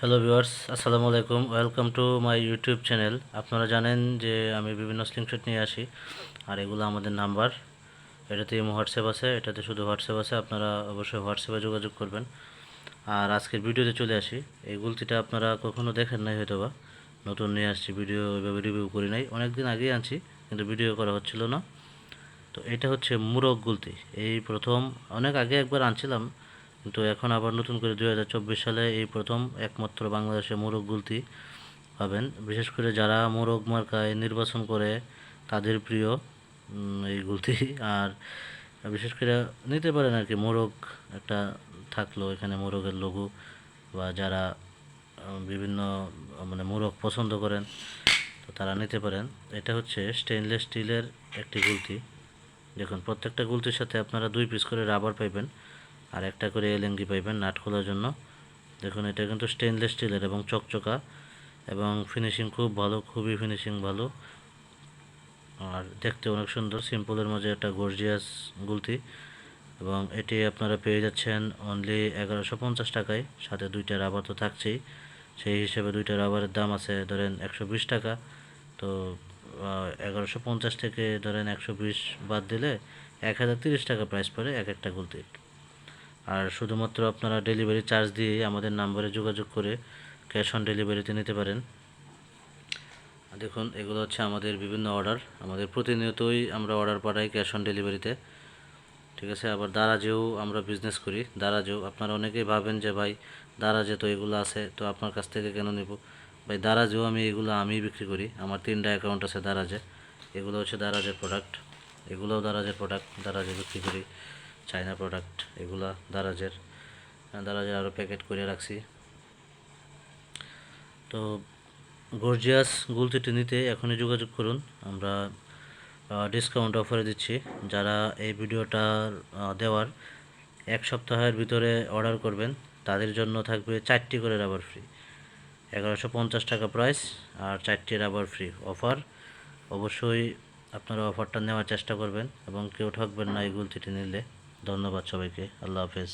Hello viewers আসসালামু আলাইকুম welcome to my YouTube channel আপনারা জানেন যে আমি বিভিন্ন স্লিংশট নিয়ে আসি আর এগুলো আমাদের নাম্বার এটাতে হোয়াটসঅ্যাপ আছে এটাতে শুধু হোয়াটসঅ্যাপ আছে আপনারা অবশ্যই হোয়াটসঅ্যাপে যোগাযোগ করবেন আর আজকের ভিডিওতে চলে আসি এই গুলতিটা আপনারা কখনো দেখেন নাই হয়তো বা নতুন নিয়ে আসছি ভিডিও ওইভাবে রিভিউ করি নাই অনেক দিন আগেই আনছি কিন্তু ভিডিও করা হচ্ছিল না তো এটা হচ্ছে মুরগ গুলতি এই প্রথম অনেক আগে একবার আনছিলাম কিন্তু এখন আবার নতুন করে দুই হাজার চব্বিশ সালে এই প্রথম একমাত্র বাংলাদেশে মোরগ গুলতি পাবেন। বিশেষ করে যারা মোরগ মার্কায় নির্বাচন করে, তাদের প্রিয় এই গুলতি। আর বিশেষ করে নিতে পারেন আর কি, মোরগ একটা থাকল এখানে মোরগের লঘু বা যারা বিভিন্ন মানে মোরগ পছন্দ করেন, তো তারা নিতে পারেন। এটা হচ্ছে স্টেনলেস স্টিলের একটি গুলতি। দেখুন, প্রত্যেকটা গুলতির সাথে আপনারা দুই পিস করে রাবার পাইবেন। আর একটা করে এলেঙ্গি পাইবেন নাট খোলার জন্য। দেখুন, এটা কিন্তু স্টেনলেস স্টিলের এবং চকচকা এবং ফিনিশিং খুব ভালো, খুবই ফিনিশিং ভালো। আর দেখতে অনেক সুন্দর সিম্পলের মাঝে একটা গর্জিয়াস গুলতি। এবং এটি আপনারা পেয়ে যাচ্ছেন অনলি এগারোশো পঞ্চাশ টাকায়। সাথে দুইটা রাবার তো থাকছেই। সেই হিসেবে দুইটা রাবারের দাম আছে ধরেন একশো বিশ টাকা। তো এগারোশো পঞ্চাশ থেকে ধরেন একশো বিশ বাদ দিলে এক হাজার তিরিশ টাকা প্রাইস পড়ে এক একটা গুলতির। আর শুধুমাত্র আপনারা ডেলিভারি চার্জ দিয়ে আমাদের নাম্বারে যোগাযোগ করে ক্যাশ অন ডেলিভারিতে নিতে পারেন। দেখুন, এগুলো হচ্ছে আমাদের বিভিন্ন অর্ডার আমাদের প্রতিনিয়তই আমরা অর্ডার পাঠাই ক্যাশ অন ডেলিভারিতে ঠিক আছে, আবার দারাজেও আমরা বিজনেস করি। দারাজেও, আপনারা অনেকেই ভাবেন যে, ভাই, দারাজে তো এগুলো আছে, তো আপনার কাছ থেকে কেন নেব? ভাই, দারাজেও আমি এগুলো আমিই বিক্রি করি। আমার তিনটা অ্যাকাউন্ট আছে দারাজে। এগুলো হচ্ছে দারাজের প্রোডাক্ট এগুলোও দারাজের প্রোডাক্ট দারাজে বিক্রি করি। চায়না প্রোডাক্ট এগুলা, দারাজের দারাজের আরও প্যাকেট করে রাখছি। তো গর্জিয়াস গুলতিটি নিতে এখনই যোগাযোগ করুন। আমরা ডিসকাউন্ট অফারে দিচ্ছি। যারা এই ভিডিওটা দেওয়ার এক সপ্তাহের ভিতরে অর্ডার করবেন, তাদের জন্য থাকবে চারটি করে রাবার ফ্রি এগারোশো পঞ্চাশ টাকা প্রাইস আর চারটি রাবার ফ্রি অফার অবশ্যই আপনারা অফারটা নেওয়ার চেষ্টা করবেন এবং কেউ ঠকবেন না এই গুলতিটি নিলে। ধন্যবাদ সবাইকে আল্লাহ হাফেজ